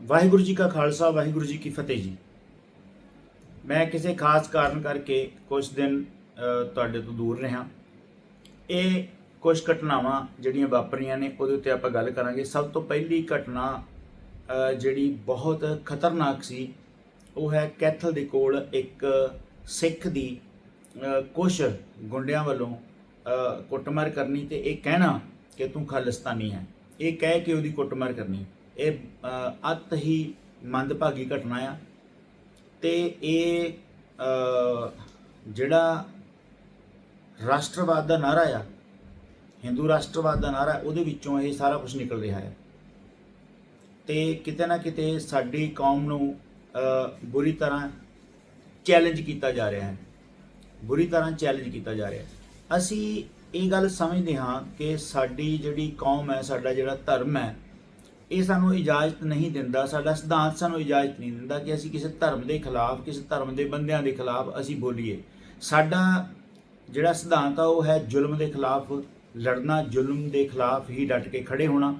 ਵਾਹਿਗੁਰੂ ਜੀ ਕਾ ਖਾਲਸਾ ਵਾਹਿਗੁਰੂ ਜੀ ਕੀ ਫਤਿਹ ਜੀ। ਮੈਂ ਕਿਸੇ ਖਾਸ ਕਾਰਨ ਕਰਕੇ ਕੁਝ ਦਿਨ ਤੁਹਾਡੇ ਤੋਂ ਦੂਰ ਰਿਹਾ। ਇਹ ਕੁਝ ਘਟਨਾਵਾਂ ਜਿਹੜੀਆਂ ਵਾਪਰੀਆਂ ਨੇ ਉਹਦੇ ਉੱਤੇ ਆਪਾਂ ਗੱਲ ਕਰਾਂਗੇ। ਸਭ ਤੋਂ ਪਹਿਲੀ ਘਟਨਾ ਜਿਹੜੀ ਬਹੁਤ ਖਤਰਨਾਕ ਸੀ ਉਹ ਹੈ ਕੈਥਲ ਦੇ ਕੋਲ ਇੱਕ ਸਿੱਖ ਦੀ ਅ, ਕੁਛ ਗੁੰਡਿਆਂ ਵੱਲੋਂ ਕੁੱਟਮਾਰ ਕਰਨੀ ਤੇ ਇਹ ਕਹਿਣਾ ਕਿ ਤੂੰ ਖਾਲਿਸਤਾਨੀ ਹੈ। ਇਹ ਕਹਿ ਕੇ ਉਹਦੀ ਕੁੱਟਮਾਰ ਕਰਨੀ। ਇਹ ਅ, ਅਤ ਹੀ ਮੰਦਭਾਗੀ ਘਟਨਾ ਆ। ਤੇ ਇਹ ਜਿਹੜਾ ਰਾਸ਼ਟਰਵਾਦ ਦਾ ਨਾਰਾ ਆ ਹਿੰਦੂ ਰਾਸ਼ਟਰਵਾਦ ਦਾ ਨਾਰਾ ਉਹਦੇ ਵਿੱਚੋਂ ਇਹ ਸਾਰਾ ਕੁਝ ਨਿਕਲ ਰਿਹਾ ਹੈ ਤੇ ਕਿਤੇ ਨਾ ਕਿਤੇ ਸਾਡੀ ਕੌਮ ਨੂੰ ਬੁਰੀ ਤਰ੍ਹਾਂ ਚੈਲੰਜ ਕੀਤਾ ਜਾ ਰਿਹਾ ਹੈ। ਬੁਰੀ ਤਰ੍ਹਾਂ ਚੈਲੰਜ ਕੀਤਾ ਜਾ ਰਿਹਾ ਹੈ। ਅਸੀਂ ਇਹ ਗੱਲ ਸਮਝਦੇ ਹਾਂ ਕਿ ਸਾਡੀ ਜਿਹੜੀ ਕੌਮ ਹੈ ਸਾਡਾ ਜਿਹੜਾ ਧਰਮ ਹੈ ਇਹ ਸਾਨੂੰ ਇਜਾਜ਼ਤ ਨਹੀਂ ਦਿੰਦਾ, ਸਾਡਾ ਸਿਧਾਂਤ ਸਾਨੂੰ ਇਜਾਜ਼ਤ ਨਹੀਂ ਦਿੰਦਾ ਕਿ ਅਸੀਂ ਕਿਸੇ ਧਰਮ ਦੇ ਖਿਲਾਫ, ਕਿਸੇ ਧਰਮ ਦੇ ਬੰਦਿਆਂ ਦੇ ਖਿਲਾਫ ਅਸੀਂ ਬੋਲੀਏ। ਸਾਡਾ ਜਿਹੜਾ ਸਿਧਾਂਤ ਆ, ਉਹ ਹੈ ਜ਼ੁਲਮ ਦੇ ਖਿਲਾਫ ਲੜਨਾ, ਜ਼ੁਲਮ ਦੇ ਖਿਲਾਫ ਹੀ ਡਟ ਕੇ ਖੜੇ ਹੋਣਾ।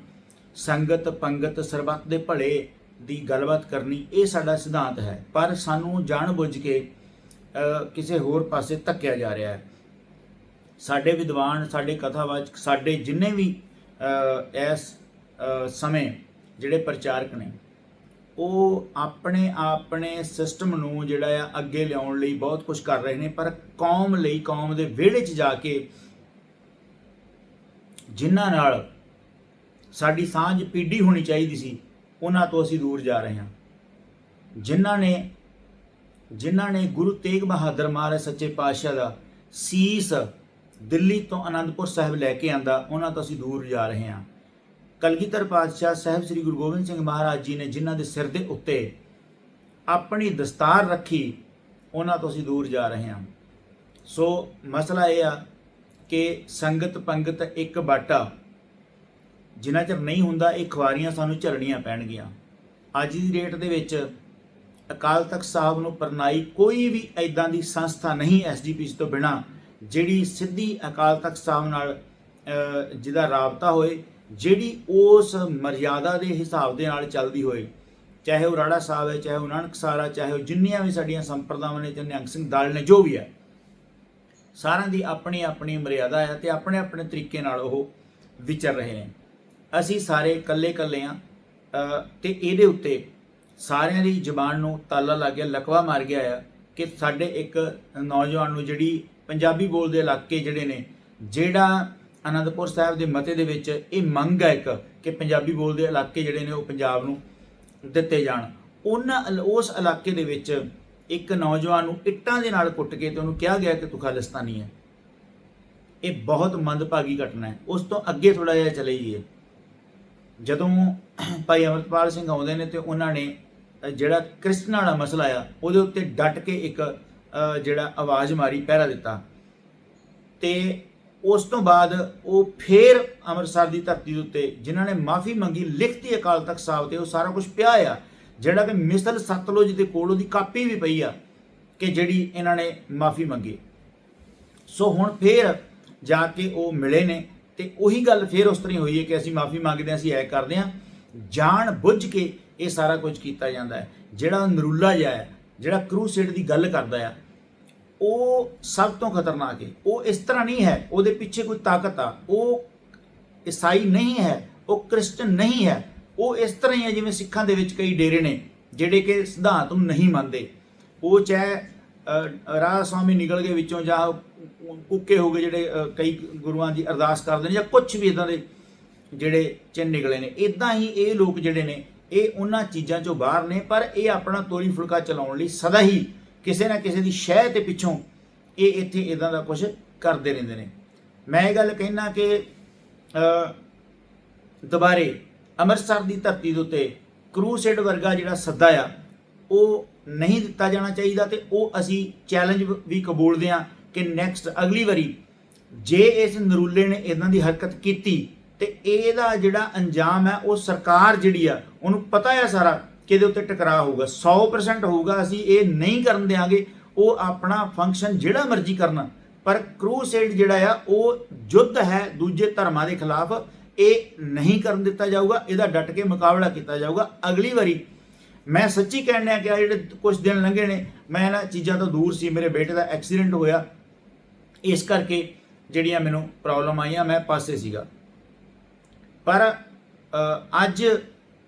ਸੰਗਤ, ਪੰਗਤ, ਸਰਬੱਤ ਦੇ ਭਲੇ ਦੀ ਗੱਲਬਾਤ ਕਰਨੀ, ਇਹ ਸਾਡਾ ਸਿਧਾਂਤ ਹੈ। ਪਰ ਸਾਨੂੰ ਜਾਣਬੁੱਝ ਕੇ ਕਿਸੇ ਹੋਰ ਪਾਸੇ ਧੱਕਿਆ ਜਾ ਰਿਹਾ ਹੈ। ਸਾਡੇ ਵਿਦਵਾਨ, ਸਾਡੇ ਕਥਾਵਾਚਕ, ਸਾਡੇ ਜਿੰਨੇ ਵੀ ਇਸ ਸਮੇਂ ਜਿਹੜੇ ਪ੍ਰਚਾਰਕ ਨੇ, ਉਹ ਆਪਣੇ ਆਪਣੇ ਸਿਸਟਮ ਨੂੰ ਜਿਹੜਾ ਆ ਅੱਗੇ ਲਿਆਉਣ ਲਈ ਬਹੁਤ ਕੁਝ ਕਰ ਰਹੇ ਨੇ, ਪਰ ਕੌਮ ਲਈ, ਕੌਮ ਦੇ ਵਿਹੜੇ 'ਚ ਜਾ ਕੇ ਜਿਨ੍ਹਾਂ ਨਾਲ ਸਾਡੀ ਸਾਂਝ ਪੀੜੀ ਹੋਣੀ ਚਾਹੀਦੀ ਸੀ, ਉਹਨਾਂ ਤੋਂ ਅਸੀਂ ਦੂਰ ਜਾ ਰਹੇ ਹਾਂ। ਜਿਨ੍ਹਾਂ ਨੇ ਜਿਨ੍ਹਾਂ ਨੇ ਗੁਰੂ ਤੇਗ ਬਹਾਦਰ ਮਹਾਰਾਜ ਸੱਚੇ ਪਾਤਸ਼ਾਹ ਦਾ ਸੀਸ ਦਿੱਲੀ ਤੋਂ ਅਨੰਦਪੁਰ ਸਾਹਿਬ ਲੈ ਕੇ ਆਂਦਾ, ਉਹਨਾਂ ਤੋਂ ਅਸੀਂ ਦੂਰ ਜਾ ਰਹੇ ਹਾਂ। ਕਲਗੀਧਰ ਪਾਤਸ਼ਾਹ ਸਾਹਿਬ ਸ੍ਰੀ ਗੁਰੂ ਗੋਬਿੰਦ ਸਿੰਘ ਮਹਾਰਾਜ ਜੀ ਨੇ ਜਿਨ੍ਹਾਂ ਦੇ ਸਿਰ ਦੇ ਉੱਤੇ ਆਪਣੀ ਦਸਤਾਰ ਰੱਖੀ, ਉਹਨਾਂ ਤੋਂ ਅਸੀਂ ਦੂਰ ਜਾ ਰਹੇ ਹਾਂ। ਸੋ ਮਸਲਾ ਇਹ ਆ ਕਿ ਸੰਗਤ ਪੰਗਤ ਇੱਕ ਬਾਟਾ, ਜਿੰਨਾ ਚਿਰ ਨਹੀਂ ਹੁੰਦਾ ਇਹ ਖੁਆਰੀਆਂ ਸਾਨੂੰ ਝੱਲਣੀਆਂ ਪੈਣਗੀਆਂ। ਅੱਜ ਦੀ ਡੇਟ ਦੇ ਵਿੱਚ ਅਕਾਲ ਤਖਤ ਸਾਹਿਬ ਨੂੰ ਪਰਨਾਈ ਕੋਈ ਵੀ ਐਦਾਂ ਦੀ ਸੰਸਥਾ ਨਹੀਂ ਐਸਜੀਪੀਸੀ ਤੋਂ ਬਿਨਾ, ਜਿਹੜੀ ਸਿੱਧੀ ਅਕਾਲ ਤਖਤ ਸਾਹਿਬ ਨਾਲ ਜਿਹਦਾ ਰਾਬਤਾ ਹੋਏ ਜਿਹੜੀ ਉਸ ਮਰਿਆਦਾ ਦੇ ਹਿਸਾਬ ਦੇ ਨਾਲ ਚੱਲਦੀ ਹੋਏ, ਚਾਹੇ ਉਹ ਰਾੜਾ ਸਾਹਿਬ ਹੈ, ਚਾਹੇ ਉਹ ਨਾਨਕਸਰ ਹੈ ਚਾਹੇ ਉਹ ਜਿੰਨੀਆਂ ਵੀ ਸਾਡੀਆਂ ਸੰਪਰਦਾਵਾਂ ਨੇ ਤੇ ਨਿਹੰਗ ਸਿੰਘ ਦਲ ਨੇ, ਜੋ ਵੀ ਹੈ, ਸਾਰਿਆਂ ਦੀ ਆਪਣੀ ਆਪਣੀ ਮਰਿਆਦਾ ਹੈ ਤੇ ਆਪਣੇ ਆਪਣੇ ਤਰੀਕੇ ਨਾਲ ਉਹ ਵਿਚਰ ਰਹੇ ਨੇ। ਅਸੀਂ ਸਾਰੇ ਇਕੱਲੇ ਇਕੱਲੇ ਆ ਤੇ ਇਹਦੇ ਉੱਤੇ ਸਾਰਿਆਂ ਦੀ ਜ਼ਬਾਨ ਨੂੰ ਤਾਲਾ ਲੱਗ ਗਿਆ, ਲਕਵਾ ਮਾਰ ਗਿਆ ਆ ਕਿ ਸਾਡੇ ਇੱਕ ਨੌਜਵਾਨ ਨੂੰ ਜਿਹੜੀ ਪੰਜਾਬੀ ਬੋਲਦੇ ਇਲਾਕੇ ਜਿਹੜੇ ਨੇ, ਜਿਹੜਾ ਅਨੰਦਪੁਰ ਸਾਹਿਬ ਦੇ ਮਤੇ ਦੇ ਵਿੱਚ ਇਹ ਮੰਗ ਹੈ ਇੱਕ ਕਿ ਪੰਜਾਬੀ ਬੋਲਦੇ ਇਲਾਕੇ ਜਿਹੜੇ ਨੇ ਉਹ ਪੰਜਾਬ ਨੂੰ ਦਿੱਤੇ ਜਾਣ। ਉਹਨਾਂ ਇਲ- ਉਸ ਇਲਾਕੇ ਦੇ ਵਿੱਚ ਇੱਕ ਨੌਜਵਾਨ ਨੂੰ ਇੱਟਾਂ ਦੇ ਨਾਲ ਕੁੱਟ ਕੇ ਤੇ ਉਹਨੂੰ ਕਿਹਾ ਗਿਆ ਕਿ ਤੂੰ ਖਾਲਿਸਤਾਨੀ ਹੈ। ਇਹ ਬਹੁਤ ਮੰਦਭਾਗੀ ਘਟਨਾ ਹੈ। ਉਸ ਤੋਂ ਅੱਗੇ ਥੋੜਾ ਜਿਹਾ ਚਲੇ ਜਾਈਏ। ਜਦੋਂ ਭਾਈ ਅਮਰਪਾਲ ਸਿੰਘ ਆਉਂਦੇ ਨੇ ਤੇ ਉਹਨਾਂ ਨੇ ਜਿਹੜਾ ਕ੍ਰਿਸਚਨ ਵਾਲਾ ਮਸਲਾ ਆ, ਉਹਦੇ ਉੱਤੇ ਡਟ ਕੇ ਇੱਕ ਜਿਹੜਾ ਆਵਾਜ਼ ਮਾਰੀ, ਪਹਿਰਾ ਦਿੱਤਾ। ਤੇ ਉਸ ਤੋਂ ਬਾਅਦ ਉਹ ਫੇਰ ਅੰਮ੍ਰਿਤਸਰ ਦੀ ਧਰਤੀ ਦੇ ਉੱਤੇ, ਜਿਨ੍ਹਾਂ ਨੇ ਮਾਫੀ ਮੰਗੀ, ਲਿਖਤੀ ਅਕਾਲ ਤਖਤ ਸਾਹਿਬ ਤੇ ਉਹ ਸਾਰਾ ਕੁਝ ਪਿਆ ਆ। ਜਿਹੜਾ ਕਿ ਮਿਸਲ ਸਤਲੁਜ ਦੇ ਕੋਲ ਉਹਦੀ ਕਾਪੀ ਵੀ ਪਈ ਆ ਕਿ ਜਿਹੜੀ ਇਹਨਾਂ ਨੇ ਮਾਫੀ ਮੰਗੀ। ਸੋ ਹੁਣ ਫੇਰ ਜਾ ਕੇ ਉਹ ਮਿਲੇ ਨੇ ਤੇ ਉਹੀ ਗੱਲ ਫੇਰ ਉਸ ਤਰ੍ਹਾਂ ਹੀ ਹੋਈ ਹੈ ਕਿ ਅਸੀਂ ਮਾਫੀ ਮੰਗਦੇ ਹਾਂ, ਅਸੀਂ ਐ ਕਰਦੇ ਹਾਂ। ਜਾਣ ਬੁੱਝ ਕੇ ਇਹ ਸਾਰਾ ਕੁਝ ਕੀਤਾ ਜਾਂਦਾ ਹੈ। ਜਿਹੜਾ ਨਰੂਲਾ ਜਿਹਾ ਹੈ, ਜਿਹੜਾ ਕਰੂਸੇਡ ਦੀ ਗੱਲ ਕਰਦਾ ਆ ਉਹ ਸਭ ਤੋਂ ਖਤਰਨਾਕ ਹੈ। ਉਹ ਇਸ ਤਰ੍ਹਾਂ ਨਹੀਂ ਹੈ ਉਹਦੇ ਪਿੱਛੇ ਕੋਈ ਤਾਕਤ ਆ। ਉਹ ਈਸਾਈ ਨਹੀਂ ਹੈ ਉਹ ਕ੍ਰਿਸਚਨ ਨਹੀਂ ਹੈ। ਉਹ ਇਸ ਤਰ੍ਹਾਂ ਹੀ ਹੈ ਜਿਵੇਂ ਸਿੱਖਾਂ ਦੇ ਵਿੱਚ ਕਈ ਡੇਰੇ ਨੇ ਜਿਹੜੇ ਕਿ ਸਿਧਾਂਤ ਨੂੰ ਨਹੀਂ ਮੰਨਦੇ। ਉਹ ਚਾਹੇ ਅ, ਸਵਾਮੀ ਨਿਕਲ ਗਏ ਵਿੱਚੋਂ ਜਾਂ ਕੁੱਕੇ ਹੋ ਗਏ ਜਿਹੜੇ ਕਈ ਗੁਰੂਆਂ ਦੀ ਅਰਦਾਸ ਕਰਦੇ ਨੇ ਜਾਂ ਕੁਝ ਵੀ ਇਦਾਂ ਦੇ ਜਿਹੜੇ ਚਿੰਨ ਨਿਕਲੇ ਨੇ। ਇਦਾਂ ਹੀ ਇਹ ਲੋਕ ਜਿਹੜੇ ਨੇ ਇਹ ਉਹਨਾਂ ਚੀਜ਼ਾਂ ਚੋਂ ਬਾਹਰ ਨੇ ਪਰ ਇਹ ਆਪਣਾ ਤੋਰੀ ਫੁਲਕਾ ਚਲਾਉਣ ਲਈ ਸਦਾ ਹੀ ਕਿਸੇ ਨਾ ਕਿਸੇ ਦੀ ਸ਼ਹਿ ਤੇ ਪਿੱਛੋਂ ਇਹ ਇੱਥੇ ਇਦਾਂ ਦਾ ਕੁਝ ਕਰਦੇ ਰਹਿੰਦੇ ਨੇ। ਮੈਂ ਇਹ ਗੱਲ ਕਹਿਣਾ ਕਿ ਦੁਬਾਰੇ ਅੰਮ੍ਰਿਤਸਰ ਦੀ ਧਰਤੀ ਦੇ ਉੱਤੇ ਕਰੂਸੇਡ ਵਰਗਾ ਜਿਹੜਾ ਸੱਦਾ ਆ, ਉਹ ਨਹੀਂ ਦਿੱਤਾ ਜਾਣਾ ਚਾਹੀਦਾ ਤੇ ਉਹ ਅਸੀਂ ਚੈਲੰਜ ਵੀ ਕਬੂਲਦੇ ਆ ਕਿ ਨੈਕਸਟ ਅਗਲੀ ਵਾਰੀ ਜੇ ਇਸ ਨਰੂਲੇ ਨੇ ਇਦਾਂ ਦੀ ਹਰਕਤ ਕੀਤੀ ਤੇ ਇਹਦਾ ਜਿਹੜਾ ਅੰਜਾਮ ਹੈ ਉਹ ਸਰਕਾਰ ਜਿਹੜੀ ਆ, ਉਹਨੂੰ ਪਤਾ ਹੈ ਸਾਰਾ ਕਿ ਉੱਤੇ ਟਕਰਾਅ ਹੋਊਗਾ? 100% ਹੋਊਗਾ, ਅਸੀਂ ਇਹ ਨਹੀਂ ਕਰਨ ਦੇਾਂਗੇ ਉਹ ਆਪਣਾ ਫੰਕਸ਼ਨ ਜਿਹੜਾ ਮਰਜ਼ੀ ਕਰਨਾ, ਪਰ ਕਰੂਸੇਡ ਜਿਹੜਾ ਆ, ਉਹ ਯੁੱਧ ਹੈ ਦੂਜੇ ਧਰਮਾਂ ਦੇ ਖਿਲਾਫ। ਇਹ ਨਹੀਂ ਕਰਨ ਦਿੱਤਾ ਜਾਊਗਾ, ਇਹਦਾ ਡਟ ਕੇ ਮੁਕਾਬਲਾ ਕੀਤਾ ਜਾਊਗਾ। ਅਗਲੀ ਵਾਰੀ ਮੈਂ ਸੱਚੀ ਕਹਿਣ ਡਿਆ ਕਿ ਆਹ ਜਿਹੜੇ ਕੁਝ ਦਿਨ ਲੰਘੇ ਨੇ, ਮੈਂ ਇਹਨਾਂ ਚੀਜ਼ਾਂ ਤੋਂ ਦੂਰ ਸੀ, ਮੇਰੇ ਬੇਟੇ ਦਾ ਐਕਸੀਡੈਂਟ ਹੋਇਆ। ਇਸ ਕਰਕੇ ਜਿਹੜੀਆਂ ਮੈਨੂੰ ਪ੍ਰੋਬਲਮ ਆਈਆਂ, ਮੈਂ ਪਾਸੇ ਸੀਗਾ। ਪਰ ਅੱਜ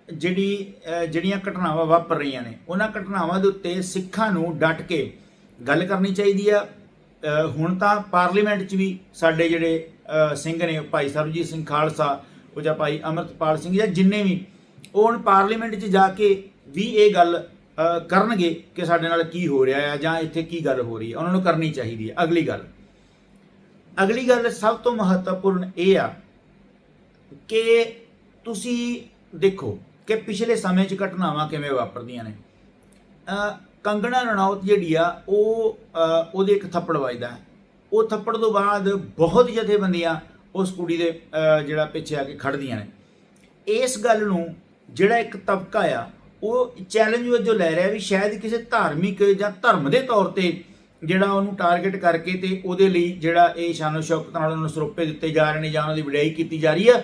ਜਿਹੜੀ ਜਿਹੜੀਆਂ ਘਟਨਾਵਾਂ ਵਾਪਰ ਰਹੀਆਂ ਨੇ, ਉਹਨਾਂ ਘਟਨਾਵਾਂ ਦੇ ਉੱਤੇ ਸਿੱਖਾਂ ਨੂੰ ਡਟ ਕੇ ਗੱਲ ਕਰਨੀ ਚਾਹੀਦੀ ਆ। ਹੁਣ ਤਾਂ ਪਾਰਲੀਮੈਂਟ 'ਚ ਵੀ ਸਾਡੇ ਜਿਹੜੇ ਸਿੰਘ ਨੇ, ਭਾਈ ਸਰਬਜੀਤ ਸਿੰਘ ਖਾਲਸਾ ਜਾਂ ਭਾਈ ਅਮਰਤਪਾਲ ਸਿੰਘ ਜਾਂ ਜਿੰਨੇ ਵੀ, ਉਹ ਹੁਣ ਪਾਰਲੀਮੈਂਟ 'ਚ ਜਾ ਕੇ ਵੀ ਇਹ ਗੱਲ ਕਰਨਗੇ ਕਿ ਸਾਡੇ ਨਾਲ ਕੀ ਹੋ ਰਿਹਾ ਹੈ ਜਾਂ ਇੱਥੇ ਕੀ ਗੱਲ ਹੋ ਰਹੀ ਹੈ ਉਹਨਾਂ ਨੂੰ ਕਰਨੀ ਚਾਹੀਦੀ ਹੈ ਅਗਲੀ ਗੱਲ ਅਗਲੀ ਗੱਲ ਸਭ ਤੋਂ ਮਹੱਤਵਪੂਰਨ ਇਹ ਆ ਕਿ ਤੁਸੀਂ ਦੇਖੋ ਕਿ ਪਿਛਲੇ ਸਮੇਂ 'ਚ ਘਟਨਾਵਾਂ ਕਿਵੇਂ ਵਾਪਰਦੀਆਂ ਨੇ? ਕੰਗਣਾ ਰਣੌਤ ਜਿਹੜੀ ਆ, ਉਹ ਉਹਦੇ ਇੱਕ ਥੱਪੜ ਵੱਜਦਾ ਉਹ ਥੱਪੜ ਤੋਂ ਬਾਅਦ ਬਹੁਤ ਜਥੇਬੰਦੀਆਂ ਉਸ ਕੁੜੀ ਦੇ ਜਿਹੜਾ ਪਿੱਛੇ ਆ ਕੇ ਖੜਦੀਆਂ ਨੇ। ਇਸ ਗੱਲ ਨੂੰ ਜਿਹੜਾ ਇੱਕ ਤਬਕਾ ਆ, ਉਹ ਚੈਲੰਜ ਵਜੋਂ ਲੈ ਰਿਹਾ ਵੀ ਸ਼ਾਇਦ ਕਿਸੇ ਧਾਰਮਿਕ ਜਾਂ ਧਰਮ ਦੇ ਤੌਰ ਤੇ ਜਿਹੜਾ ਉਹਨੂੰ ਟਾਰਗੇਟ ਕਰਕੇ ਤੇ ਉਹਦੇ ਲਈ ਜਿਹੜਾ ਇਹ ਸ਼ਾਨੋ ਸ਼ੌਕਤ ਨਾਲ ਉਹਨੂੰ ਸਰੋਪੇ ਦਿੱਤੇ ਜਾ ਰਹੇ ਨੇ ਜਾਂ ਉਹਨਾਂ ਦੀ ਵਡਿਆਈ ਕੀਤੀ ਜਾ ਰਹੀ ਆ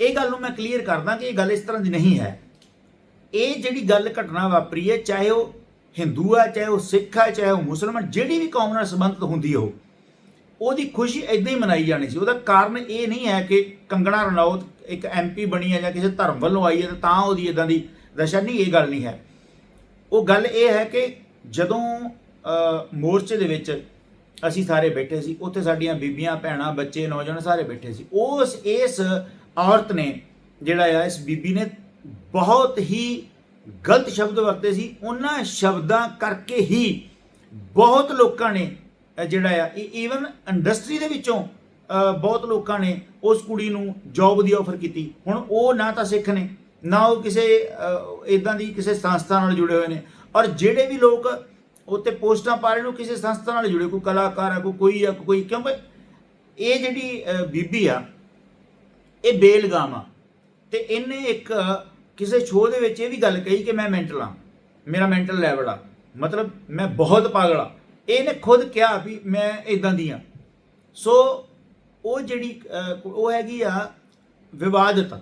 ਇਹ ਗੱਲ ਨੂੰ ਮੈਂ ਕਲੀਅਰ ਕਰਦਾ ਕਿ ਇਹ ਗੱਲ ਇਸ ਤਰ੍ਹਾਂ ਦੀ ਨਹੀਂ ਹੈ। ਇਹ ਜਿਹੜੀ ਗੱਲ ਘਟਨਾ ਵਾਪਰੀ ਹੈ, ਚਾਹੇ ਉਹ ਹਿੰਦੂ ਆ ਚਾਹੇ ਉਹ ਸਿੱਖ ਆ ਚਾਹੇ ਉਹ ਮੁਸਲਮਾਨ ਜਿਹੜੀ ਵੀ ਕੌਮ ਨਾਲ ਸੰਬੰਧਿਤ ਹੁੰਦੀ ਹੋ ਉਹਦੀ ਖੁਸ਼ੀ ਇਦਾਂ ਹੀ ਮਨਾਈ ਜਾਣੀ ਸੀ। ਉਹਦਾ ਕਾਰਨ ਇਹ ਨਹੀਂ ਹੈ ਕਿ ਕੰਗਣਾ ਰਣੌਤ ਇੱਕ ਐਮਪੀ ਬਣੀ ਹੈ ਜਾਂ ਕਿਸੇ ਧਰਮ ਵੱਲੋਂ ਆਈ ਹੈ ਤਾਂ ਉਹਦੀ ਇਦਾਂ ਦੀ ਦਸ਼ਾ ਨਹੀਂ, ਇਹ ਗੱਲ ਨਹੀਂ ਹੈ। ਉਹ ਗੱਲ ਇਹ ਹੈ ਕਿ ਜਦੋਂ ਮੋਰਚੇ ਦੇ ਵਿੱਚ ਅਸੀਂ ਸਾਰੇ ਬੈਠੇ ਸੀ, ਉੱਥੇ ਸਾਡੀਆਂ ਬੀਬੀਆਂ, ਭੈਣਾਂ, ਬੱਚੇ, ਨੌਜਵਾਨ ਸਾਰੇ ਬੈਠੇ ਸੀ। ਉਸ, ਇਸ ਔਰਤ ਨੇ, ਜਿਹੜਾ ਆ, ਇਸ ਬੀਬੀ ਨੇ ਬਹੁਤ ਹੀ ਗਲਤ ਸ਼ਬਦ ਵਰਤੇ ਸੀ। ਉਹਨਾਂ ਸ਼ਬਦਾਂ ਕਰਕੇ ਹੀ ਬਹੁਤ ਲੋਕਾਂ ਨੇ ਜਿਹੜਾ ਆ ਈਵਨ ਇੰਡਸਟਰੀ ਦੇ ਵਿੱਚੋਂ ਬਹੁਤ ਲੋਕਾਂ ਨੇ ਉਸ ਕੁੜੀ ਨੂੰ ਜੌਬ ਦੀ ਆਫਰ ਕੀਤੀ। ਹੁਣ ਉਹ ਨਾ ਤਾਂ ਸਿੱਖ ਨੇ, ਨਾ ਉਹ ਕਿਸੇ ਇਦਾਂ ਦੀ ਕਿਸੇ ਸੰਸਥਾ ਨਾਲ ਜੁੜੇ ਹੋਏ ਨੇ। ਔਰ ਜਿਹੜੇ ਵੀ ਲੋਕ ਉੱਤੇ ਪੋਸਟਾਂ ਪਾ ਰਹੇ ਨੇ, ਉਹ ਕਿਸੇ ਸੰਸਥਾ ਨਾਲ ਜੁੜੇ, ਕੋਈ ਕਲਾਕਾਰ ਆ, ਕੋਈ ਕੋਈ ਆ, ਕੋਈ, ਕਿਉਂਕਿ ਇਹ ਜਿਹੜੀ ਬੀਬੀ ਆ ਇਹ ਬੇਲਗਾਮ ਆ। ਤੇ ਇਹਨੇ ਇੱਕ ਕਿਸੇ ਸ਼ੋਅ ਦੇ ਵਿੱਚ ਇਹ ਵੀ ਗੱਲ ਕਹੀ ਕਿ ਮੈਂ ਮੈਂਟਲ ਆ। ਮੇਰਾ ਮੈਂਟਲ ਲੈਵਲ ਆ। ਮਤਲਬ ਮੈਂ ਬਹੁਤ ਪਾਗਲ ਆ। ਇਹਨੇ ਖੁਦ ਕਿਹਾ ਵੀ ਮੈਂ ਇਦਾਂ ਦੀ ਆ। ਸੋ ਉਹ ਜਿਹੜੀ ਉਹ ਹੈਗੀ ਆ ਵਿਵਾਦਤ।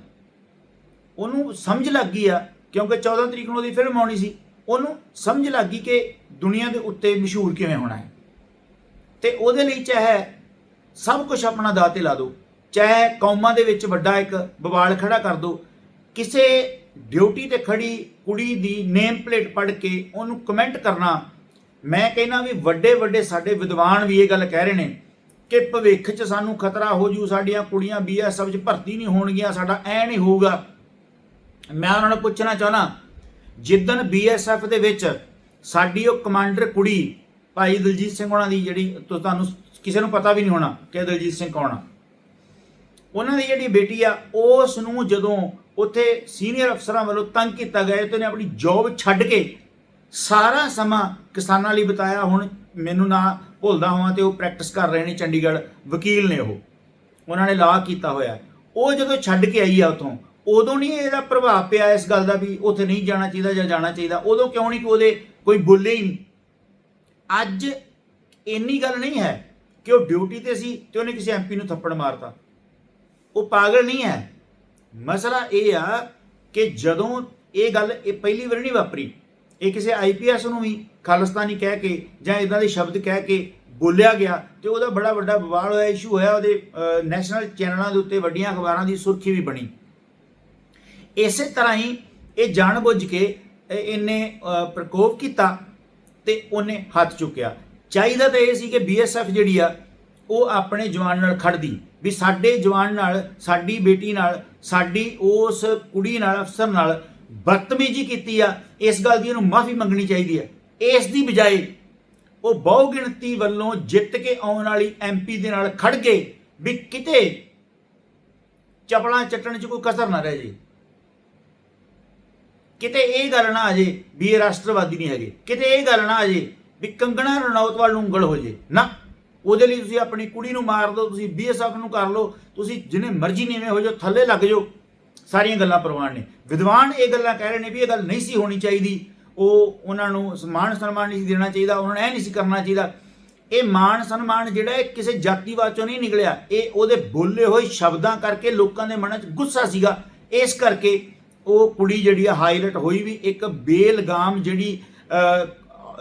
ਉਹਨੂੰ ਸਮਝ ਲੱਗ ਗਈ ਆ, ਕਿਉਂਕਿ 14 ਤਰੀਕ ਨੂੰ ਉਹਦੀ ਫਿਲਮ ਆਉਣੀ ਸੀ। ਉਹਨੂੰ ਸਮਝ ਲੱਗ ਗਈ ਕਿ ਦੁਨੀਆ ਦੇ ਉੱਤੇ ਮਸ਼ਹੂਰ ਕਿਵੇਂ ਹੋਣਾ ਹੈ। ਤੇ ਉਹਦੇ ਲਈ ਚਾਹੇ ਸਭ ਕੁਝ ਆਪਣਾ ਦਾਅ ਤੇ ਲਾ ਦਿਓ। ਚਾਹੇ ਕੌਮਾਂ ਦੇ ਵਿੱਚ ਵੱਡਾ ਇੱਕ ਬਵਾਲ ਖੜਾ ਕਰ ਦਿਓ ਕਿਸੇ ਡਿਊਟੀ ਤੇ ਖੜੀ ਕੁੜੀ ਦੀ ਨੇਮ ਪਲੇਟ ਪੜ੍ਹ ਕੇ ਉਹਨੂੰ ਕਮੈਂਟ ਕਰਨਾ, ਮੈਂ ਕਹਿੰਦਾ ਵੀ ਵੱਡੇ ਵੱਡੇ ਸਾਡੇ ਵਿਦਵਾਨ ਵੀ ਇਹ ਗੱਲ ਕਹਿ ਰਹੇ ਨੇ ਕਿ ਭਵਿੱਖ 'ਚ ਸਾਨੂੰ ਖਤਰਾ ਹੋ ਜੂ, ਸਾਡੀਆਂ ਕੁੜੀਆਂ ਬੀਐਸਐਫ 'ਚ ਭਰਤੀ ਨਹੀਂ ਹੋਣਗੀਆਂ, ਸਾਡਾ ਐ ਨਹੀਂ ਹੋਊਗਾ। ਮੈਂ ਉਹਨਾਂ ਨੂੰ ਪੁੱਛਣਾ ਚਾਹਣਾ ਜਿੱਦਨ ਬੀਐਸਐਫ ਦੇ ਵਿੱਚ ਸਾਡੀ ਉਹ ਕਮਾਂਡਰ ਕੁੜੀ, ਭਾਈ ਦਲਜੀਤ ਸਿੰਘ ਉਹਨਾਂ ਦੀ ਜਿਹੜੀ ਤੁਹਾਨੂੰ ਕਿਸੇ ਨੂੰ ਪਤਾ ਵੀ ਨਹੀਂ ਹੋਣਾ ਕਿ ਦਲਜੀਤ ਸਿੰਘ ਕੌਣ ਆ। ਉਹਨਾਂ ਦੀ ਜਿਹੜੀ ਬੇਟੀ ਆ ਉਸ ਨੂੰ ਜਦੋਂ ਉੱਥੇ ਸੀਨੀਅਰ ਅਫਸਰਾਂ ਵੱਲੋਂ ਤੰਗ ਕੀਤਾ ਗਿਆ ਤੇ ਉਹਨੇ ਆਪਣੀ ਜੌਬ ਛੱਡ ਕੇ ਸਾਰਾ ਸਮਾਂ ਕਿਸਾਨਾਂ ਲਈ ਬਿਤਾਇਆ, ਹੁਣ ਮੈਨੂੰ ਨਾ ਭੁੱਲਦਾ ਹਾਂ ਤੇ ਉਹ ਪ੍ਰੈਕਟਿਸ ਕਰ ਰਹੇ ਨੇ ਚੰਡੀਗੜ੍ਹ, ਵਕੀਲ ਨੇ ਉਹ। ਉਹਨਾਂ ਨੇ ਲਾਅ ਕੀਤਾ ਹੋਇਆ। ਉਹ ਜਦੋਂ ਛੱਡ ਕੇ ਆਈ ਆ ਉਥੋਂ, ਉਦੋਂ ਨਹੀਂ ਇਹਦਾ ਪ੍ਰਭਾਵ ਪਿਆ ਇਸ ਗੱਲ ਦਾ ਵੀ ਉੱਥੇ ਨਹੀਂ ਜਾਣਾ ਚਾਹੀਦਾ ਜਾਂ ਜਾਣਾ ਚਾਹੀਦਾ। ਉਦੋਂ ਕਿਉਂ ਨਹੀਂ ਕਿ ਉਹਦੇ ਕੋਈ ਬੋਲੇ ਹੀ ਨਹੀਂ। ਅੱਜ ਇੰਨੀ ਗੱਲ ਨਹੀਂ ਹੈ ਕਿ ਉਹ ਡਿਊਟੀ ਤੇ ਸੀ ਤੇ ਉਹਨੇ ਕਿਸੇ ਐਮਪੀ ਨੂੰ ਥੱਪੜ ਮਾਰਤਾ। ਉਹ ਪਾਗਲ ਨਹੀਂ ਹੈ। ਮਸਲਾ ਇਹ ਆ ਕਿ ਜਦੋਂ ਇਹ ਗੱਲ ਇਹ ਪਹਿਲੀ ਵਾਰ ਨਹੀਂ ਵਾਪਰੀ, ਇਹ ਕਿਸੇ ਆਈਪੀਐਸ ਨੂੰ ਵੀ ਖਾਲਿਸਤਾਨੀ ਕਹਿ ਕੇ ਜਾਂ ਇਦਾਂ ਦੇ ਸ਼ਬਦ ਕਹਿ ਕੇ ਬੋਲਿਆ ਗਿਆ ਤੇ ਉਹਦਾ ਬੜਾ ਵੱਡਾ ਬਵਾਲ ਹੋਇਆ, ਇਸ਼ੂ ਹੋਇਆ, ਉਹਦੇ ਨੈਸ਼ਨਲ ਚੈਨਲਾਂ ਦੇ ਉੱਤੇ ਵੱਡੀਆਂ ਅਖਬਾਰਾਂ ਦੀ ਸੁਰਖੀ ਵੀ ਬਣੀ। ਇਸੇ ਤਰ੍ਹਾਂ ਹੀ ਇਹ ਜਾਣਬੁੱਝ ਕੇ ਇਹਨੇ ਪ੍ਰਕੋਪ ਕੀਤਾ ਤੇ ਉਹਨੇ ਹੱਥ ਚੁੱਕਿਆ। ਚਾਹੀਦਾ ਤਾਂ ਇਹ ਸੀ ਕਿ ਬੀਐਸਐਫ ਜਿਹੜੀ ਆ ਉਹ ਆਪਣੇ ਜਵਾਨ ਨਾਲ ਖੜਦੀ। ਵੀ ਸਾਡੇ ਜਵਾਨ ਨਾਲ, ਸਾਡੀ ਬੇਟੀ ਨਾਲ, ਸਾਡੀ ਉਸ ਕੁੜੀ ਨਾਲ, ਅਫਸਰ ਨਾਲ ਬਦਤਮੀਜ਼ੀ ਕੀਤੀ ਆ, ਇਸ ਗੱਲ ਦੀ ਉਹਨੂੰ ਮਾਫੀ ਮੰਗਣੀ ਚਾਹੀਦੀ ਹੈ ਇਸ ਦੀ ਬਜਾਏ ਉਹ ਬਹੁ ਗਿਣਤੀ ਵੱਲੋਂ ਜਿੱਤ ਕੇ ਆਉਣ ਵਾਲੀ ਐਮਪੀ ਦੇ ਨਾਲ ਖੜ ਗਏ ਵੀ ਕਿਤੇ ਚਪਲਾਂ ਚੱਟਣ 'ਚ ਕੋਈ ਕਸਰ ਨਾ ਰਹਿ ਜੇ। ਕਿਤੇ ਇਹ ਗੱਲ ਨਾ ਆ ਜੇ ਵੀ ਇਹ ਰਾਸ਼ਟਰਵਾਦੀ ਨਹੀਂ ਹੈਗੇ। ਕਿਤੇ ਇਹ ਗੱਲ ਨਾ ਆ ਜੇ ਵੀ ਕੰਗਣਾ ਰਣੌਤ ਵੱਲ ਨੂੰ ਉਂਗਲ ਹੋ ਜੇ। ਨਾ। ਉਹਦੇ ਲਈ ਤੁਸੀਂ ਆਪਣੀ ਕੁੜੀ ਨੂੰ ਮਾਰ ਦਿਓ, ਤੁਸੀਂ ਬੀਐਸਐਫ ਨੂੰ ਕਰ ਲਓ, ਤੁਸੀਂ ਜਿੰਨੇ ਮਰਜ਼ੀ ਨੀਵੇਂ ਹੋ ਜਾਓ, ਥੱਲੇ ਲੱਗ ਜਾਓ। ਸਾਰੀਆਂ ਗੱਲਾਂ ਪ੍ਰਵਾਨ ਨੇ। ਵਿਦਵਾਨ ਇਹ ਗੱਲਾਂ ਕਹਿ ਰਹੇ ਨੇ ਵੀ ਇਹ ਗੱਲ ਨਹੀਂ ਸੀ ਹੋਣੀ ਚਾਹੀਦੀ। ਉਹ ਉਹਨਾਂ ਨੂੰ ਸਨਮਾਨ ਸਨਮਾਨ ਨਹੀਂ ਸੀ ਦੇਣਾ ਚਾਹੀਦਾ, ਉਹਨਾਂ ਨੂੰ ਇਹ ਨਹੀਂ ਸੀ ਕਰਨਾ ਚਾਹੀਦਾ। ਇਹ ਮਾਣ ਸਨਮਾਨ ਜਿਹੜਾ ਇਹ ਕਿਸੇ ਜਾਤੀਵਾਦ ਚੋਂ ਨਹੀਂ ਨਿਕਲਿਆ। ਇਹ ਉਹਦੇ ਬੋਲੇ ਹੋਏ ਸ਼ਬਦਾਂ ਕਰਕੇ ਲੋਕਾਂ ਦੇ ਮਨਾਂ 'ਚ ਗੁੱਸਾ ਸੀਗਾ। ਇਸ ਕਰਕੇ ਉਹ ਕੁੜੀ ਜਿਹੜੀ ਆ, ਹਾਈਲਾਈਟ ਹੋਈ ਵੀ ਇੱਕ ਬੇਲਗਾਮ ਜਿਹੜੀ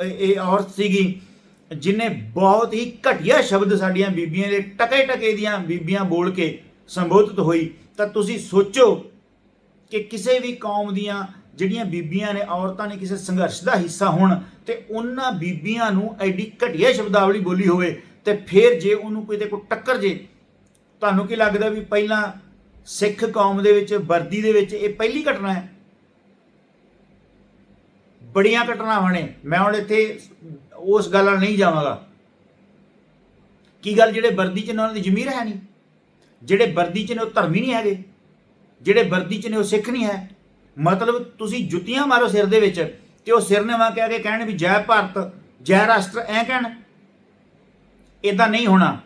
ਇਹ ਔਰਤ ਸੀਗੀ ਜਿਨੇ ਬਹੁਤ ਹੀ ਘਟੀਆ ਸ਼ਬਦ ਸਾਡੀਆਂ ਬੀਬੀਆਂ ਦੇ ਟਕੇ ਟਕੇ ਦੀਆਂ ਬੀਬੀਆਂ ਬੋਲ ਕੇ ਸੰਬੋਧਿਤ ਹੋਈ, ਤਾਂ ਤੁਸੀਂ ਸੋਚੋ ਕਿ ਕਿਸੇ ਵੀ ਕੌਮ ਦੀਆਂ ਜਿਹੜੀਆਂ ਬੀਬੀਆਂ ਨੇ, ਔਰਤਾਂ ਨੇ ਕਿਸੇ ਸੰਘਰਸ਼ ਦਾ ਹਿੱਸਾ ਹੋਣ ਤੇ ਉਹਨਾਂ ਬੀਬੀਆਂ ਨੂੰ ਐਡੀ ਘਟੀਆ ਸ਼ਬਦਾਵਲੀ ਬੋਲੀ ਹੋਵੇ ਤੇ ਫਿਰ ਜੇ ਉਹਨੂੰ ਕਿਤੇ ਤੇ ਕੋਈ ਟੱਕਰ ਜੇ, ਤੁਹਾਨੂੰ ਕੀ ਲੱਗਦਾ ਵੀ ਪਹਿਲਾਂ ਸਿੱਖ ਕੌਮ ਦੇ ਵਿੱਚ, ਵਰਦੀ ਦੇ ਵਿੱਚ ਇਹ ਪਹਿਲੀ ਘਟਨਾ ਹੈ? ਬੜੀਆਂ ਘਟਨਾਵਾਂ ਨੇ। ਮੈਂ ਹੁਣ ਇੱਥੇ ਉਸ ਗੱਲ ਨਾਲ ਨਹੀਂ ਜਾਵਾਂਗਾ। ਕੀ ਗੱਲ ਜਿਹੜੇ ਵਰਦੀ 'ਚ ਨੇ, ਉਹਨਾਂ ਦੀ ਜ਼ਮੀਰ ਹੈ ਨਹੀਂ? ਜਿਹੜੇ ਵਰਦੀ 'ਚ ਨੇ, ਉਹ ਧਰਮੀ ਨਹੀਂ ਹੈਗੇ। ਜਿਹੜੇ ਵਰਦੀ 'ਚ ਨੇ, ਉਹ ਸਿੱਖ ਨਹੀਂ ਹੈ। ਮਤਲਬ ਤੁਸੀਂ ਜੁੱਤੀਆਂ ਮਾਰੋ ਸਿਰ ਦੇ ਵਿੱਚ ਤੇ ਉਹ ਸਿਰ ਨੇ ਵਾਂ ਕਹਿ ਕੇ ਕਹਿਣ ਵੀ ਜੈ ਭਾਰਤ, ਜੈ ਰਾਸ਼ਟਰ, ਐ ਕਹਿਣ। ਇਦਾਂ ਨਹੀਂ ਹੋਣਾ।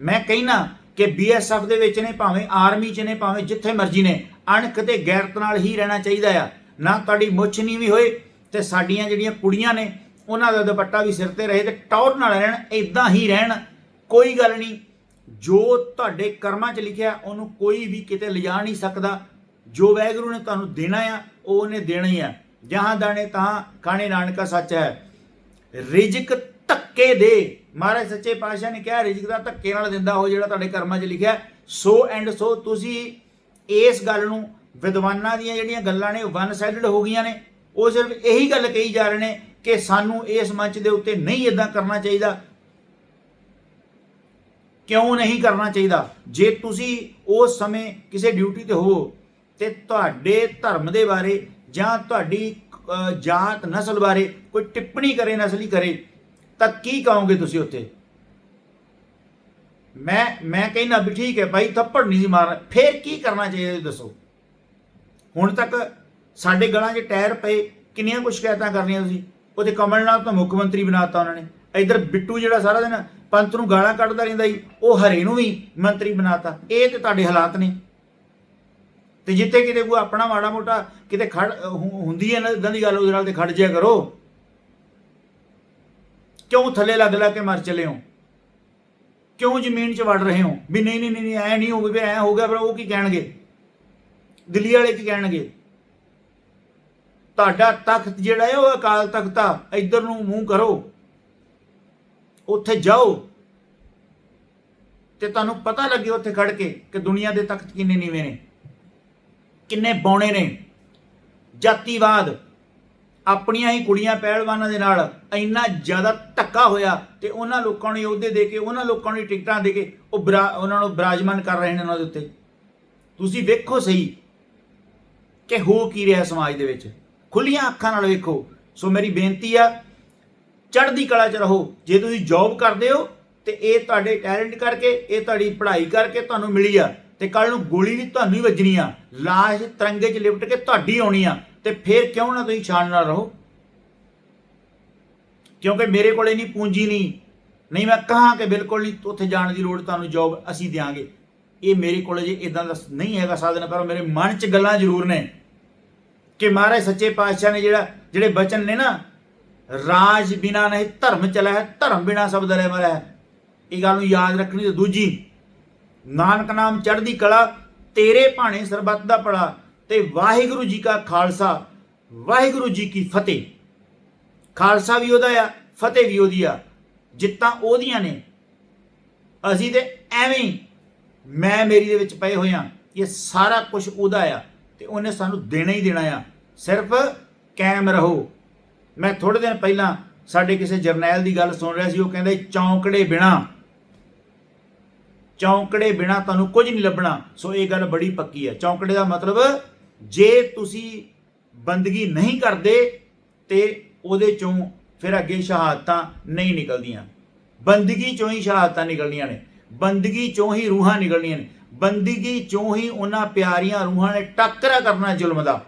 ਮੈਂ ਕਹਿਣਾ ਕਿ ਬੀਐਸਐਫ ਦੇ ਵਿੱਚ ਨੇ, ਭਾਵੇਂ ਆਰਮੀ 'ਚ ਨੇ, ਭਾਵੇਂ ਜਿੱਥੇ ਮਰਜ਼ੀ ਨੇ, ਅਣਖ ਤੇ ਗੈਰਤ ਨਾਲ ਹੀ ਰਹਿਣਾ ਚਾਹੀਦਾ ਆ। ਨਾ ਤੁਹਾਡੀ ਮੁੱਛ ਨਹੀਂ ਵੀ ਹੋਏ ਤੇ ਸਾਡੀਆਂ ਜਿਹੜੀਆਂ ਕੁੜੀਆਂ ਨੇ, ਉਹਨਾਂ ਦਾ ਦੁਪੱਟਾ ਵੀ ਸਿਰ ਤੇ ਰਹੇ ਤੇ ਟੌਰ ਨਾਲ ਰਹਿਣ ਇਦਾਂ ਹੀ ਰਹਿਣ, ਕੋਈ ਗੱਲ ਨਹੀਂ। ਜੋ ਤੁਹਾਡੇ ਕਰਮਾਂ 'ਚ ਲਿਖਿਆ, ਉਹਨੂੰ ਕੋਈ ਵੀ ਕਿਤੇ ਲਿਜਾ ਨਹੀਂ ਸਕਦਾ। ਜੋ ਵੈਗਰੂ ਨੇ ਤੁਹਾਨੂੰ ਦੇਣਾ ਆ, ਉਹ ਉਹਨੇ ਦੇਣਾ ਹੀ ਆ। ਜਹਾਂ ਦਾਣੇ ਤਾਂ ਖਾਣੇ ਨਾਨਕਾ ਸੱਚ ਹੈ। ਰਿਜਕ ਧੱਕੇ ਦੇ। ਮਹਾਰਾਜ ਸੱਚੇ ਪਾਤਸ਼ਾਹ ਨੇ ਕਿਹਾ, ਰਿਜਕ ਦਾ ਧੱਕੇ ਨਾਲ ਦਿੰਦਾ ਉਹ ਜਿਹੜਾ ਤੁਹਾਡੇ ਕਰਮਾਂ 'ਚ ਲਿਖਿਆ। ਸੋ ਐਂਡ ਸੋ ਤੁਸੀਂ ਇਸ ਗੱਲ ਨੂੰ ਵਿਦਵਾਨਾਂ ਦੀਆਂ ਜਿਹੜੀਆਂ ਗੱਲਾਂ ਨੇ ਵਨ ਸਾਈਡਡ ਹੋ ਗਈਆਂ ਨੇ। ਉਹ ਸਿਰਫ ਇਹੀ ਗੱਲ ਕਹੀ ਜਾ ਰਹੇ ਨੇ ਕਿ ਸਾਨੂੰ ਇਸ ਮੰਚ ਦੇ ਉੱਤੇ ਨਹੀਂ ਇਦਾਂ ਕਰਨਾ ਚਾਹੀਦਾ। ਕਿਉਂ ਨਹੀਂ ਕਰਨਾ ਚਾਹੀਦਾ? ਜੇ ਤੁਸੀਂ ਉਸ ਸਮੇਂ ਕਿਸੇ ਡਿਊਟੀ ਤੇ ਹੋ ਤੇ ਤੁਹਾਡੇ ਧਰਮ ਦੇ ਬਾਰੇ ਜਾਂ ਤੁਹਾਡੀ ਜਾਤ ਨਸਲ ਬਾਰੇ ਕੋਈ ਟਿੱਪਣੀ ਕਰੇ, ਨਸਲੀ ਕਰੇ, ਤਾਂ ਕੀ ਕਹੋਗੇ ਤੁਸੀਂ ਉੱਥੇ? ਮੈਂ ਮੈਂ ਕਹਿੰਦਾ ਵੀ ਠੀਕ ਹੈ ਭਾਈ, ਥੱਪੜ ਨਹੀਂ ਸੀ ਮਾਰਨਾ। ਫੇਰ ਕੀ ਕਰਨਾ ਚਾਹੀਦਾ ਦੱਸੋ। ਹੁਣ ਤੱਕ ਸਾਡੇ ਗਲਾਂ 'ਚ ਟਾਇਰ ਪਏ, ਕਿੰਨੀਆਂ ਕੁ ਸ਼ਿਕਾਇਤਾਂ ਕਰਨੀਆਂ ਤੁਸੀਂ? ਉਹਦੇ ਕਮਲਨਾਥ ਤਾਂ ਮੁੱਖ ਮੰਤਰੀ ਬਣਾਤਾ ਉਹਨਾਂ ਨੇ। ਇਧਰ ਬਿੱਟੂ ਜਿਹੜਾ ਸਾਰਾ ਦਿਨ ਪੰਥ ਨੂੰ ਗਾਲਾਂ ਕੱਢਦਾ ਰਹਿੰਦਾ ਸੀ, ਉਹ ਹਰੇ ਨੂੰ ਵੀ ਮੰਤਰੀ ਬਣਾਤਾ। ਇਹ ਤੇ ਤੁਹਾਡੇ ਹਾਲਾਤ ਨੇ। ਤੇ ਜਿੱਥੇ ਕਿਤੇ ਕੋਈ ਆਪਣਾ ਮਾੜਾ ਮੋਟਾ ਕਿਤੇ ਖੜ ਹੁੰਦੀ ਹੈ ਨਾ ਇਦਾਂ ਦੀ ਗੱਲ ਉਹਦੇ ਨਾਲ ਤੇ ਖੜ ਜਿਆ ਕਰੋ। ਕਿਉਂ ਥੱਲੇ ਲੱਗ ਲੱਗ ਕੇ ਮਰ ਚਲੇ ਹੋ? ਕਿਉਂ ਜ਼ਮੀਨ 'ਚ ਵੜ ਰਹੇ ਹੋ? ਵੀ ਨਹੀਂ ਨਹੀਂ ਨਹੀਂ, ਐ ਨਹੀਂ ਹੋਊਗਾ ਵੀ ਐ ਹੋ ਗਿਆ ਪਰ ਉਹ ਕੀ ਕਹਿਣਗੇ? ਦਿੱਲੀ ਵਾਲੇ ਕੀ ਕਹਿਣਗੇ? ਤੁਹਾਡਾ ਤਖਤ ਜਿਹੜਾ ਹੈ ਉਹ ਅਕਾਲ ਤਖਤ ਆ, ਇੱਧਰ ਨੂੰ ਮੂੰਹ ਕਰੋ। ਉੱਥੇ ਜਾਓ। ਤੇ ਤੁਹਾਨੂੰ ਪਤਾ ਲੱਗੇ ਉੱਥੇ ਖੜ ਕੇ ਕਿ ਦੁਨੀਆ ਦੇ ਤਖਤ ਕਿੰਨੇ ਨੀਵੇਂ ਨੇ, ਕਿੰਨੇ ਬੌਣੇ ਨੇ। ਜਾਤੀਵਾਦ ਆਪਣੀਆਂ ਹੀ ਕੁੜੀਆਂ ਪਹਿਲਵਾਨਾਂ ਦੇ ਨਾਲ ਇੰਨਾ ਜ਼ਿਆਦਾ ਧੱਕਾ ਹੋਇਆ ਤੇ ਉਹਨਾਂ ਲੋਕਾਂ ਨੂੰ ਅਹੁਦੇ ਦੇ ਕੇ, ਉਹਨਾਂ ਲੋਕਾਂ ਨੂੰ ਟਿਕਟਾਂ ਦੇ ਕੇ ਉਹ ਬਰਾ- ਉਹਨਾਂ ਨੂੰ ਬਰਾਜਮਾਨ ਕਰ ਰਹੇ ਨੇ ਉਹਨਾਂ ਦੇ ਉੱਤੇ। ਤੁਸੀਂ ਵੇਖੋ ਸਹੀ ਕਿ ਹੋ ਕੀ ਰਿਹਾ ਸਮਾਜ ਦੇ ਵਿੱਚ। ਖੁੱਲੀਆਂ ਅੱਖਾਂ ਨਾਲ ਵੇਖੋ। ਸੋ ਮੇਰੀ ਬੇਨਤੀ ਆ, ਚੜ੍ਹਦੀ ਕਲਾ 'ਚ ਰਹੋ। ਜੇ ਤੁਸੀਂ ਜੌਬ ਕਰਦੇ ਹੋ, ਤੇ ਇਹ ਤੁਹਾਡੇ ਟੈਲੈਂਟ ਕਰਕੇ, ਇਹ ਤੁਹਾਡੀ ਪੜ੍ਹਾਈ ਕਰਕੇ ਤੁਹਾਨੂੰ ਮਿਲੀ ਆ। ਤੇ ਕੱਲ ਨੂੰ ਗੋਲੀ ਵੀ ਤੁਹਾਨੂੰ ਹੀ ਵੱਜਣੀ ਆ। ਲਾਸ਼ ਤਿਰੰਗੇ 'ਚ ਲਿਪਟ ਕੇ ਤੁਹਾਡੀ ਆਉਣੀ ਆ। ਤੇ ਫਿਰ ਕਿਉਂ ਨਾ ਤੁਸੀਂ ਛਾਣ ਨਾਲ ਰਹੋ? ਕਿਉਂਕਿ ਮੇਰੇ ਕੋਲੇ ਨਹੀਂ ਪੂੰਜੀ ਨਹੀਂ। ਨਹੀਂ ਮੈਂ ਕਹਾਂ ਕਿ ਬਿਲਕੁਲ ਨਹੀਂ, ਉੱਥੇ ਜਾਣ ਦੀ ਲੋੜ ਤੁਹਾਨੂੰ ਜੌਬ ਅਸੀਂ ਦਿਆਂਗੇ। ਇਹ ਮੇਰੇ ਕੋਲੇ ਜੇ ਇਦਾਂ ਦਾ ਨਹੀਂ ਹੈਗਾ ਸਾਧਨ, ਪਰ ਮੇਰੇ ਮਨ 'ਚ ਗੱਲਾਂ ਜ਼ਰੂਰ ਨੇ। ਕਿ ਮਹਾਰਾਜ ਸੱਚੇ ਪਾਤਸ਼ਾਹ ਨੇ ਜਿਹੜਾ ਜਿਹੜੇ ਬਚਨ ਨੇ ਨਾ, ਰਾਜ ਬਿਨਾ ਨਹੀਂ ਧਰਮ ਚਲਾ ਹੈ, ਧਰਮ ਬਿਨਾ ਸਭ ਦਲੇ ਮਰਾ ਹੈ। ਇਹ ਗੱਲ ਨੂੰ ਯਾਦ ਰੱਖਣੀ ਤੇ ਦੂਜੀ, ਨਾਨਕ ਨਾਮ ਚੜ੍ਹਦੀ ਕਲਾ, ਤੇਰੇ ਭਾਣੇ ਸਰਬੱਤ ਦਾ ਪੜਾ ਤੇ ਵਾਹਿਗੁਰੂ ਜੀ ਕਾ ਖਾਲਸਾ, ਵਾਹਿਗੁਰੂ ਜੀ ਕੀ ਫਤਿਹ। ਖਾਲਸਾ ਵੀ ਉਹਦਾ ਆ, ਫਤਿਹ ਵੀ ਉਹਦੀ ਆ, ਜਿੱਤਾਂ ਉਹਦੀਆਂ ਨੇ। ਅਸੀਂ ਤੇ ਐਵੇਂ ਮੈਂ ਮੇਰੀ ਦੇ ਵਿੱਚ ਪਏ ਹੋਏ ਆ ਇਹ ਸਾਰਾ ਕੁਝ ਉਹਦਾ ਆ। ਤੇ ਉਹਨੇ ਸਾਨੂੰ ਦੇਣਾ ਹੀ ਦੇਣਾ ਆ। ਸਿਰਫ ਕਾਇਮ ਰਹੋ। ਮੈਂ ਥੋੜੇ ਦਿਨ ਪਹਿਲਾਂ ਸਾਡੇ ਕਿਸੇ ਜਰਨੈਲ ਦੀ ਗੱਲ ਸੁਣ ਰਿਹਾ ਸੀ, ਉਹ ਕਹਿੰਦੇ ਚੌਂਕੜੇ ਬਿਨਾ ਚੌਂਕੜੇ ਬਿਨਾ ਤੁਹਾਨੂੰ ਕੁਝ ਨਹੀਂ ਲੱਭਣਾ। ਸੋ ਇਹ ਗੱਲ ਬੜੀ ਪੱਕੀ ਹੈ। ਚੌਂਕੜੇ ਦਾ ਮਤਲਬ, ਜੇ ਤੁਸੀਂ ਬੰਦਗੀ ਨਹੀਂ ਕਰਦੇ, ਤੇ ਉਹਦੇ ਚੋਂ ਫਿਰ ਅੱਗੇ ਸ਼ਹਾਦਤਾਂ ਨਹੀਂ ਨਿਕਲਦੀਆਂ। ਬੰਦਗੀ ਚੋਂ ਹੀ ਸ਼ਹਾਦਤਾਂ ਨਿਕਲਣੀਆਂ ਨੇ। ਬੰਦਗੀ ਚੋਂ ਹੀ ਰੂਹਾਂ ਨਿਕਲਣੀਆਂ ਨੇ। ਬੰਦਗੀ ਚੋਂ ਹੀ ਉਹਨਾਂ ਪਿਆਰੀਆਂ ਰੂਹਾਂ ਨੇ ਟੱਕਰਾ ਕਰਨਾ ਜ਼ੁਲਮ ਦਾ।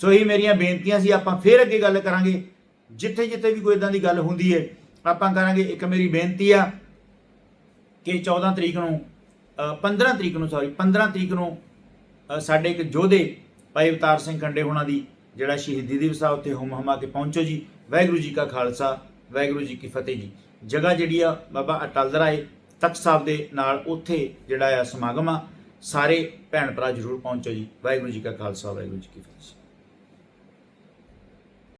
ਸੋ ਇਹ ਮੇਰੀਆਂ ਬੇਨਤੀਆਂ ਸੀ ਆਪਾਂ ਫਿਰ ਅੱਗੇ ਗੱਲ ਕਰਾਂਗੇ। ਜਿੱਥੇ ਜਿੱਥੇ ਵੀ ਕੋਈ ਇਦਾਂ ਦੀ ਗੱਲ ਹੁੰਦੀ ਹੈ ਆਪਾਂ ਕਰਾਂਗੇ। ਇੱਕ ਮੇਰੀ ਬੇਨਤੀ ਆ ਕਿ 14 ਤਰੀਕ ਨੂੰ ਅ, 15 ਤਰੀਕ ਨੂੰ ਸੌਰੀ 15 ਤਰੀਕ ਨੂੰ ਸਾਡੇ ਇੱਕ ਯੋਧੇ ਭਾਈ ਅਵਤਾਰ ਸਿੰਘ ਕੰਡੇ ਹੋਣਾ ਦੀ ਜਿਹੜਾ ਸ਼ਹੀਦੀ ਦਿਵਸ ਆ ਉੱਥੇ ਹੁਮ ਹਮਾ ਕੇ ਪਹੁੰਚੋ ਜੀ। ਵਾਹਿਗੁਰੂ ਜੀ ਕਾ ਖਾਲਸਾ ਵਾਹਿਗੁਰੂ ਜੀ ਕੀ ਫਤਿਹ ਜੀ। ਜਗ੍ਹਾ ਜਿਹੜੀ ਆ ਬਾਬਾ ਅਟਲ ਰਾਏ ਤਖਤ ਸਾਹਿਬ ਦੇ ਨਾਲ ਉੱਥੇ ਜਿਹੜਾ ਆ ਸਮਾਗਮ ਆ, ਸਾਰੇ ਭੈਣ ਭਰਾ ਜਰੂਰ ਪਹੁੰਚੋ ਜੀ। ਵਾਹਿਗੁਰੂ ਜੀ ਕਾ ਖਾਲਸਾ, ਵਾਹਿਗੁਰੂ ਜੀ ਕੀ ਫਤਿਹ।